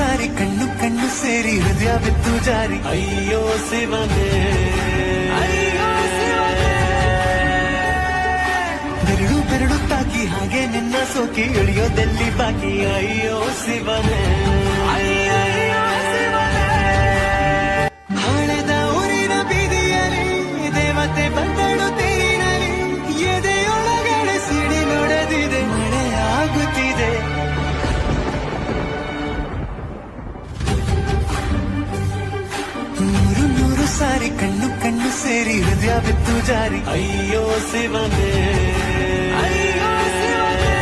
ಸಾರಿ ಕಣ್ಣು ಕಣ್ಣು ಸೇರಿ ಹೃದಯ ಬಿತ್ತು ಜಾರಿ. ಅಯ್ಯೋ ಶಿವನೇ. ಬೆರಳು ಬೆರಳು ತಾಕಿ ಹಾಗೆ ನಿನ್ನ ಸೋಕಿ ಇಳಿಯೋದೆಲ್ಲಿ ಬಾಕಿ? ಅಯ್ಯೋ ಶಿವನೇ. നൂറു നൂറു സാരി കണ്ണു കണ്ണു സേരി ഹൃദയാവിത്തു ജാരി. അയ്യോ ശിവനേ. അയ്യോ ശിവനേ.